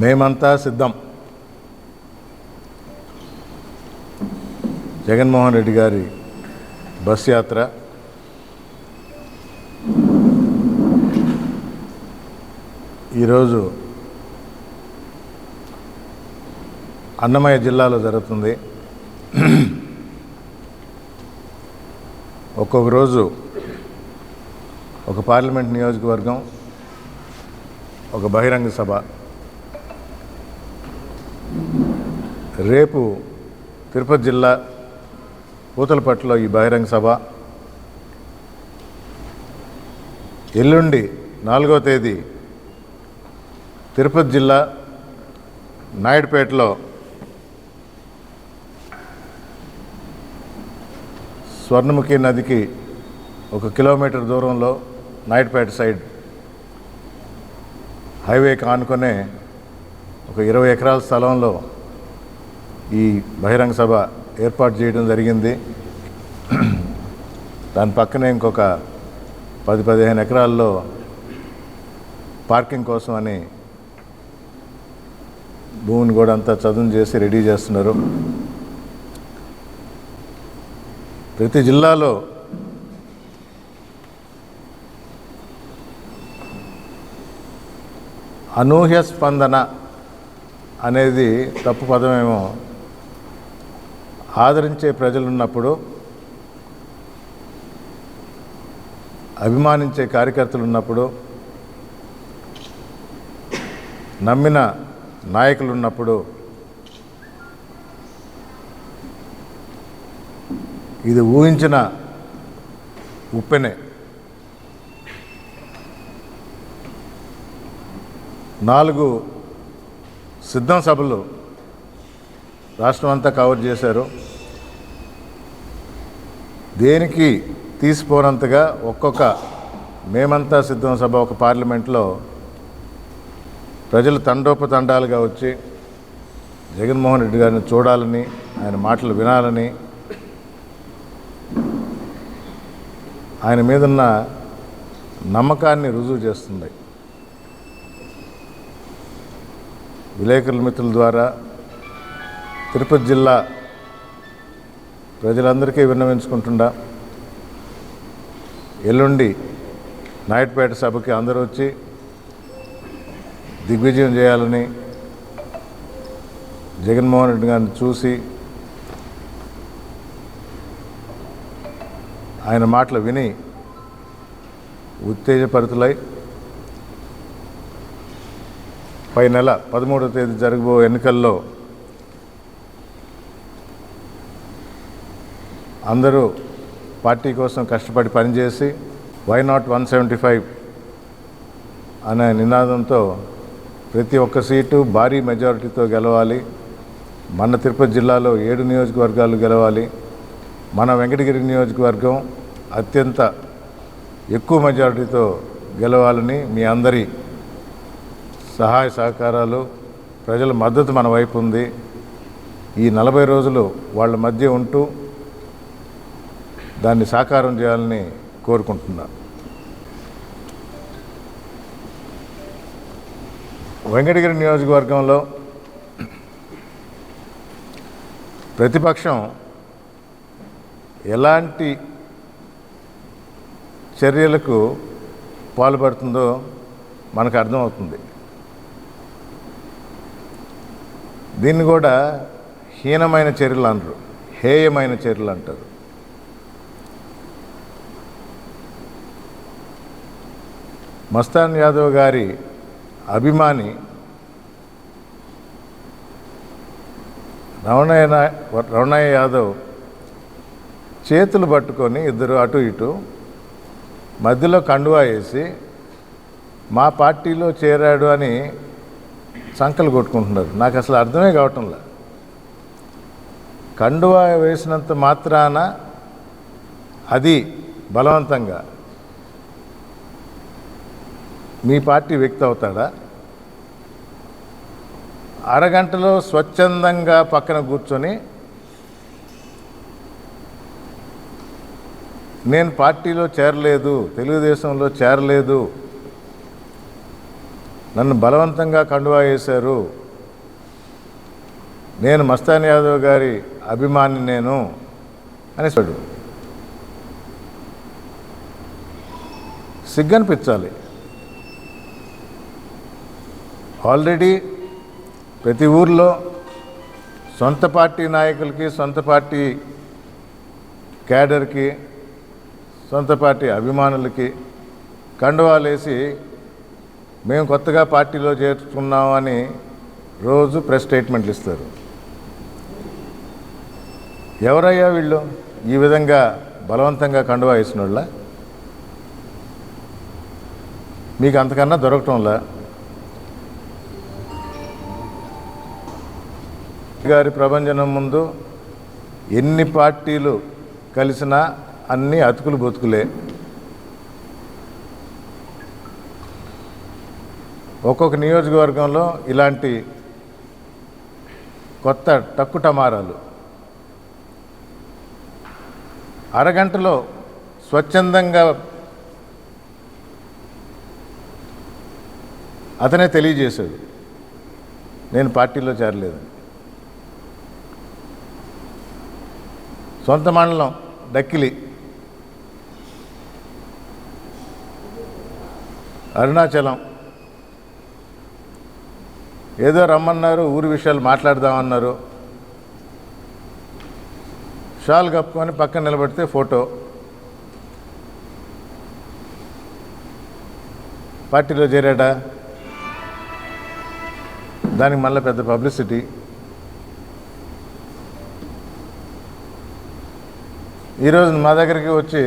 మేమంతా సిద్ధం. జగన్మోహన్ రెడ్డి గారి బస్ యాత్ర. ఈరోజు అన్నమయ్య జిల్లాలో జరుగుతుంది. ఒక్కొక్క రోజు ఒక పార్లమెంట్ నియోజకవర్గం ఒక బహిరంగ సభ. రేపు తిరుపతి జిల్లా పూతలపట్టులో ఈ బహిరంగ సభ. ఎల్లుండి నాలుగో తేదీ తిరుపతి జిల్లా నాయుడుపేటలో స్వర్ణముఖి నదికి ఒక కిలోమీటర్ దూరంలో నాయుడుపేట సైడ్ హైవేకి ఆనుకునే ఒక ఇరవై ఎకరాల స్థలంలో ఈ బహిరంగ సభ ఏర్పాటు చేయడం జరిగింది. దాని పక్కనే ఇంకొక పది పదిహేను ఎకరాల్లో పార్కింగ్ కోసం అని భూమిని కూడా అంతా చదును చేసి రెడీ చేస్తున్నారు. ప్రతి జిల్లాలో అనూహ్య స్పందన అనేది తప్పు పదమేమో ఆదరించే ప్రజలున్నప్పుడు అభిమానించే కార్యకర్తలు ఉన్నప్పుడు నమ్మిన నాయకులు ఉన్నప్పుడు ఇది ఊహించిన ఉప్పెనే. నాలుగు సిద్ధం సభలు రాష్ట్రం అంతా కవర్ చేశారు. దేనికి తీసిపోనంతగా ఒక్కొక్క మేమంతా సిద్ధం సభ ఒక పార్లమెంట్లో ప్రజలు తండోపతండాలుగా వచ్చి జగన్మోహన్ రెడ్డి గారిని చూడాలని ఆయన మాటలు వినాలని ఆయన మీదున్న నమ్మకాన్ని రుజువు చేస్తుంది. విలేకరుల మిత్రుల ద్వారా తిరుపతి జిల్లా ప్రజలందరికీ విన్నవించుకుంటుండా. ఎల్లుండి నాయుడుపేట సభకి అందరూ వచ్చి దిగ్విజయం చేయాలని జగన్మోహన్ రెడ్డి గారిని చూసి ఆయన మాటలు విని ఉత్తేజపరితులై పై నెల పదమూడవ తేదీ జరగబో ఎన్నికల్లో అందరూ పార్టీ కోసం కష్టపడి పనిచేసి why not one seventy five అనే నినాదంతో ప్రతి ఒక్క సీటు భారీ మెజారిటీతో గెలవాలి. మన తిరుపతి జిల్లాలో ఏడు నియోజకవర్గాలు గెలవాలి. మన వెంకటగిరి నియోజకవర్గం అత్యంత ఎక్కువ మెజారిటీతో గెలవాలని మీ అందరి సహాయ సహకారాలు. ప్రజల మద్దతు మన వైపు ఉంది. ఈ నలభై రోజులు వాళ్ళ మధ్య ఉంటూ దాన్ని సాకారం చేయాలని కోరుకుంటున్నాను. వెంకటగిరి నియోజకవర్గంలో ప్రతిపక్షం ఎలాంటి చర్యలకు పాల్పడుతుందో మనకు అర్థమవుతుంది. దీన్ని కూడా హీనమైన చర్యలు అనరు హేయమైన చర్యలు అంటారు. మస్తాన్ యాదవ్ గారి అభిమాని రమణయ్య రమణయ్య యాదవ్ చేతులు పట్టుకొని ఇద్దరు అటు ఇటు మధ్యలో కండువా వేసి మా పార్టీలో చేరాడు అని సంకలు కొట్టుకుంటున్నారు. నాకు అసలు అర్థమే కావటంలా. కండువా వేసినంత మాత్రాన అది బలవంతంగా మీ పార్టీ వ్యక్తి అవుతాడా? అరగంటలో స్వచ్ఛందంగా పక్కన కూర్చొని నేను పార్టీలో చేరలేదు తెలుగుదేశంలో చేరలేదు నన్ను బలవంతంగా కండువా వేశారు నేను మస్తాన్ యాదవ్ గారి అభిమాని నేను అనేసాడు సిగ్గనిపించాలి. ఆల్రెడీ ప్రతి ఊర్లో సొంత పార్టీ నాయకులకి సొంత పార్టీ క్యాడర్కి సొంత పార్టీ అభిమానులకి కండువాలేసి మేము కొత్తగా పార్టీలో చేర్చుకున్నామని రోజు ప్రెస్ స్టేట్మెంట్లు ఇస్తారు. ఎవరయ్యా వీళ్ళు? ఈ విధంగా బలవంతంగా కండువా వేసిన వాళ్ళ మీకు అంతకన్నా దొరకటంలా? గారి ప్రభంజనం ముందు ఎన్ని పార్టీలు కలిసినా అన్ని అతుకులు బతుకులే. ఒక్కొక్క నియోజకవర్గంలో ఇలాంటి కొత్త టక్కు టమారాలు అరగంటలో స్వచ్ఛందంగా అతనే తెలియజేశాడు నేను పార్టీలో చేరలేదు సొంత మండలం డక్కిలి. అరుణాచలం. ఏదో రమ్మన్నారు ఊరి విషయాలు మాట్లాడదామన్నారు. షాల్ కప్పుకొని పక్కన నిలబడితే ఫోటో. పార్టీలో చేరాడా? దానికి మళ్ళీ పెద్ద పబ్లిసిటీ. ఈరోజు మా దగ్గరికి వచ్చి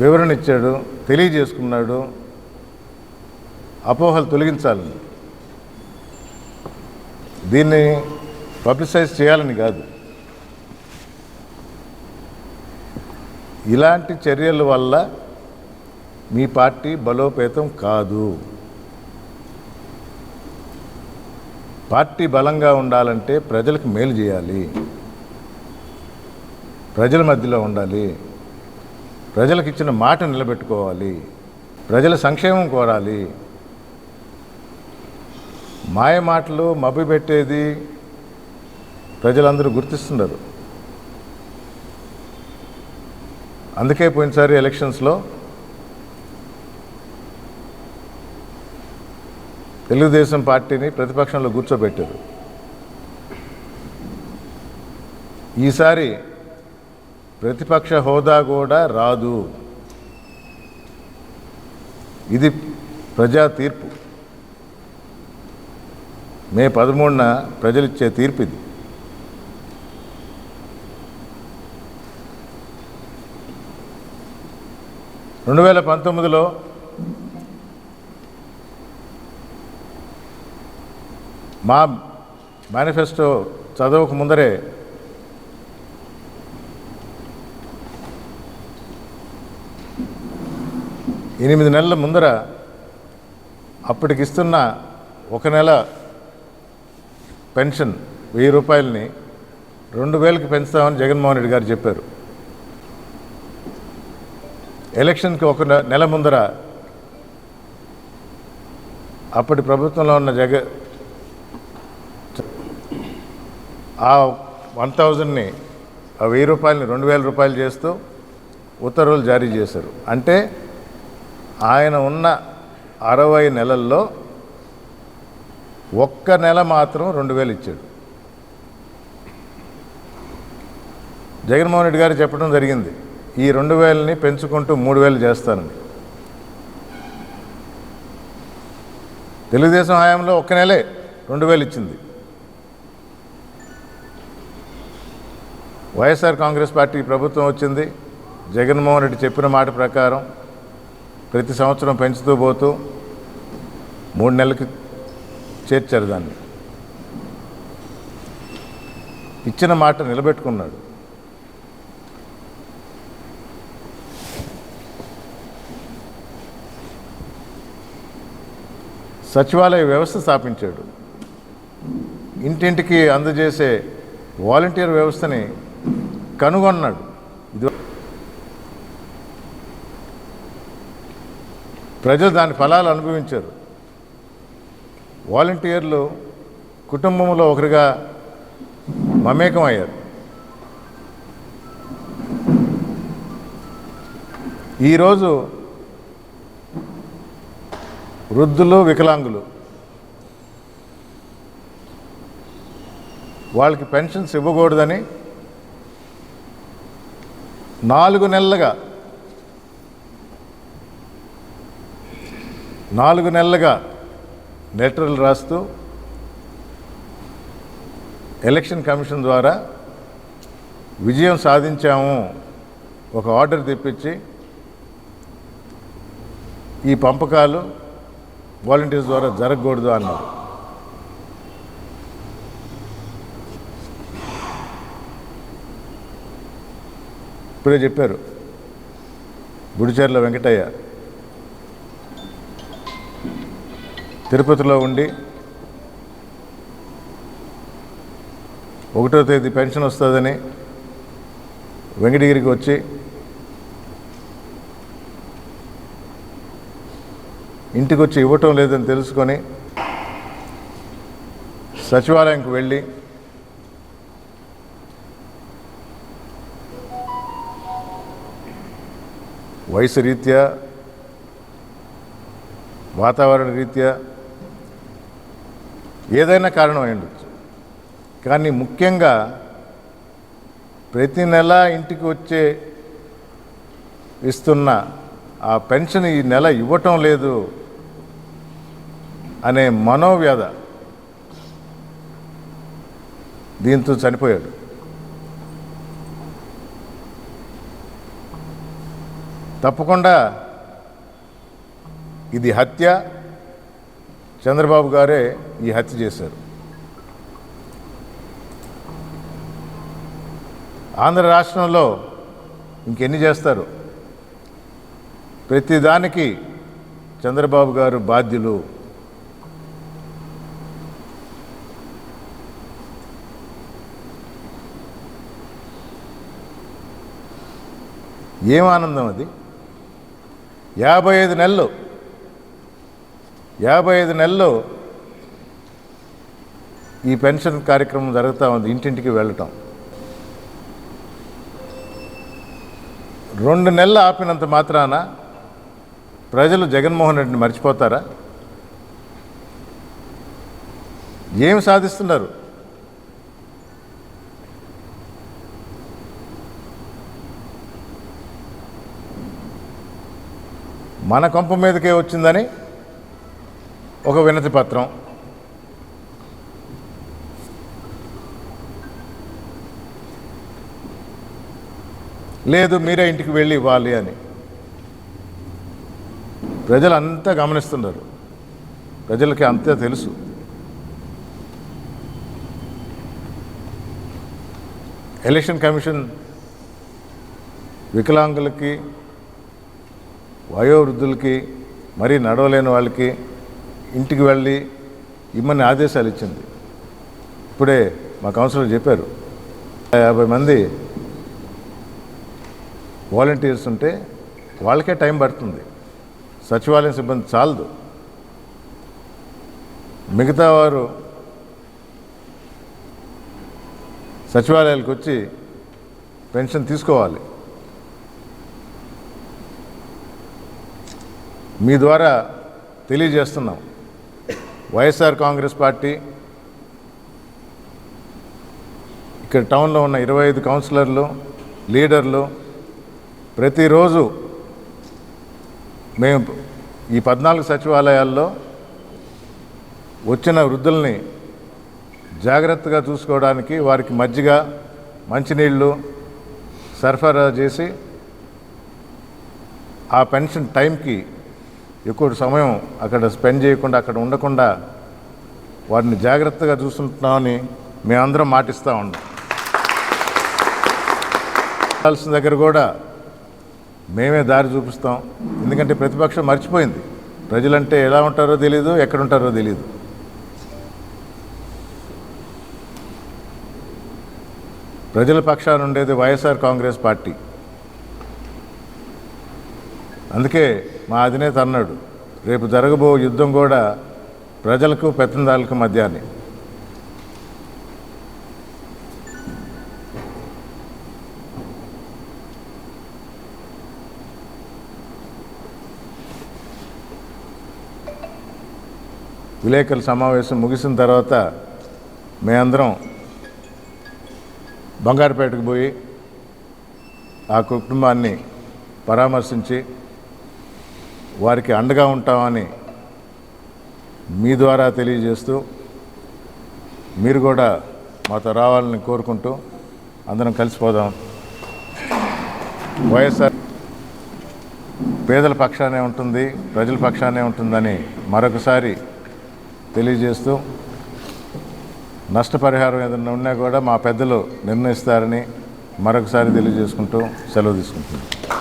వివరణ ఇచ్చాడు తెలియజేసుకున్నాడు అపోహలు తొలగించాలని దీన్ని పబ్లిసైజ్ చేయాలని కాదు. ఇలాంటి చర్యల వల్ల మీ పార్టీ బలోపేతం కాదు. పార్టీ బలంగా ఉండాలంటే ప్రజలకు మేలు చేయాలి. ప్రజల మధ్యలో ఉండాలి. ప్రజలకు ఇచ్చిన మాట నిలబెట్టుకోవాలి. ప్రజల సంక్షేమం కోరాలి. మాయ మాటలు మభ్యపెట్టేది ప్రజలందరూ గుర్తిస్తున్నారు. అందుకే పోయినసారి ఎలక్షన్స్లో తెలుగుదేశం పార్టీని ప్రతిపక్షంలో కూర్చోబెట్టారు. ఈసారి ప్రతిపక్ష హోదా కూడా రాదు. ఇది ప్రజా తీర్పు. మే పదమూడున ప్రజలిచ్చే తీర్పు ఇది. రెండు వేల పంతొమ్మిదిలో మా మేనిఫెస్టో చదవక ముందరే ఎనిమిది నెలల ముందర అప్పటికిస్తున్న ఒక నెల పెన్షన్ వెయ్యి రూపాయలని రెండు వేలకు పెంచుతామని జగన్మోహన్ రెడ్డి గారు చెప్పారు. ఎలక్షన్కి ఒక నెల ముందర అప్పటి ప్రభుత్వంలో ఉన్న జగ ఆ వన్ థౌజండ్ని ఆ వెయ్యి రూపాయలని రెండు వేల రూపాయలు చేస్తూ ఉత్తర్వులు జారీ చేశారు. అంటే ఆయన ఉన్న అరవై నెలల్లో ఒక్క నెల మాత్రం రెండు వేలు ఇచ్చాడు. జగన్మోహన్ రెడ్డి గారు చెప్పడం జరిగింది ఈ రెండు వేలని పెంచుకుంటూ మూడు వేలు చేస్తానని. తెలుగుదేశం హయాంలో ఒక్క నెలే రెండు వేలు ఇచ్చింది. వైఎస్ఆర్ కాంగ్రెస్ పార్టీ ప్రభుత్వం వచ్చింది జగన్మోహన్ రెడ్డి చెప్పిన మాట ప్రకారం ప్రతి సంవత్సరం పెంచుతూ పోతూ మూడు నెలలకి చేర్చారు దాన్ని. ఇచ్చిన మాట నిలబెట్టుకున్నాడు. సచివాలయ వ్యవస్థ స్థాపించాడు. ఇంటింటికి అందజేసే వాలంటీర్ వ్యవస్థని కనుగొన్నాడు ఇది ప్రజలు దాని ఫలాలు అనుభవించారు. వాలంటీర్లు కుటుంబంలో ఒకరిగా మమేకం అయ్యారు ఈరోజు వృద్ధులు వికలాంగులు వాళ్ళకి పెన్షన్స్ ఇవ్వకూడదని నాలుగు నెలలుగా నాలుగు నెలలుగా లెటర్లు రాస్తూ ఎలక్షన్ కమిషన్ ద్వారా విజయం సాధించాము. ఒక ఆర్డర్ తెప్పించి ఈ పంపకాలు వాలంటీర్స్ ద్వారా జరగకూడదు అన్నారు. ఇప్పుడే చెప్పారు. గుడిచేర్ల వెంకటయ్య తిరుపతిలో ఉండి ఒకటో తేదీ పెన్షన్ వస్తుందని వెంకటగిరికి వచ్చి ఇంటికి వచ్చి ఇవ్వటం లేదని తెలుసుకొని సచివాలయంకి వెళ్ళి వయసు రీత్యా వాతావరణ రీత్యా ఏదైనా కారణం అయి ఉండొచ్చు. కానీ ముఖ్యంగా ప్రతి నెల ఇంటికి వచ్చే ఇస్తున్న ఆ పెన్షన్ ఈ నెల ఇవ్వటం లేదు అనే మనోవ్యధ దీంతో చనిపోయాడు. తప్పకుండా ఇది హత్య చంద్రబాబు గారే ఈ హత్య చేశారు. ఆంధ్ర రాష్ట్రంలో ఇంకెన్ని చేస్తారు? ప్రతిదానికి చంద్రబాబు గారు బాధ్యులు. ఏం ఆనందం అది? యాభై ఐదు నెలలు యాభై ఐదు నెలలు ఈ పెన్షన్ కార్యక్రమం జరుగుతూ ఉంది ఇంటింటికి వెళ్ళటం. రెండు నెలలు ఆపినంత మాత్రాన ప్రజలు జగన్మోహన్ రెడ్డిని మర్చిపోతారా? ఏం సాధిస్తున్నారు? మన కొంప మీదకే వచ్చిందని ఒక వినతి పత్రం. లేదు మీరే ఇంటికి వెళ్ళి ఇవ్వాలి అని. ప్రజలు అంతా గమనిస్తున్నారు. ప్రజలకి అంతే తెలుసు. ఎలక్షన్ కమిషన్ వికలాంగులకి వయోవృద్ధులకి మరీ నడవలేని వాళ్ళకి ఇంటికి వెళ్ళి ఇమ్మని ఆదేశాలు ఇచ్చింది. ఇప్పుడే మా కౌన్సిలర్ చెప్పారు. యాభై మంది వాలంటీర్స్ ఉంటే వాళ్ళకే టైం పడుతుంది. సచివాలయం సిబ్బంది చాలదు. మిగతా వారు సచివాలయాలకు వచ్చి పెన్షన్ తీసుకోవాలి. మీ ద్వారా తెలియజేస్తున్నాం. YSR Congress party. ఇక్కడ టౌన్లో ఉన్న ఇరవై ఐదు కౌన్సిలర్లు లీడర్లు ప్రతిరోజు మేము ఈ పద్నాలుగు సచివాలయాల్లో వచ్చిన వృద్ధుల్ని జాగ్రత్తగా చూసుకోవడానికి వారికి మజ్జిగ మంచినీళ్ళు సరఫరా చేసి ఆ పెన్షన్ టైంకి ఎక్కువ సమయం అక్కడ స్పెండ్ చేయకుండా అక్కడ ఉండకుండా వారిని జాగ్రత్తగా చూసుకుంటున్నామని మేమందరం మాటిస్తూ ఉన్నాం. కావాల్సిన దగ్గర కూడా మేమే దారి చూపిస్తాం. ఎందుకంటే ప్రతిపక్షం మర్చిపోయింది. ప్రజలంటే ఎలా ఉంటారో తెలియదు ఎక్కడ ఉంటారో తెలియదు ప్రజల పక్షాన ఉండేది వైఎస్ఆర్ కాంగ్రెస్ పార్టీ. అందుకే మా అధినేత అన్నాడు రేపు జరగబో యుద్ధం కూడా ప్రజలకు పెత్తందారులకు మధ్య అని విలేకరుల సమావేశం ముగిసిన తర్వాత మేమందరం బంగారుపేటకు పోయి ఆ కుటుంబాన్ని పరామర్శించి వారికి అండగా ఉంటామని మీ ద్వారా తెలియజేస్తూ మీరు కూడా మాతో రావాలని కోరుకుంటూ అందరం కలిసిపోదాం. వైఎస్ఆర్ పేదల పక్షానే ఉంటుంది ప్రజల పక్షానే ఉంటుందని మరొకసారి తెలియజేస్తూ నష్టపరిహారం ఏదైనా ఉన్నా కూడా మా పెద్దలు నిర్ణయిస్తారని మరొకసారి తెలియజేసుకుంటూ సెలవు తీసుకుంటున్నాను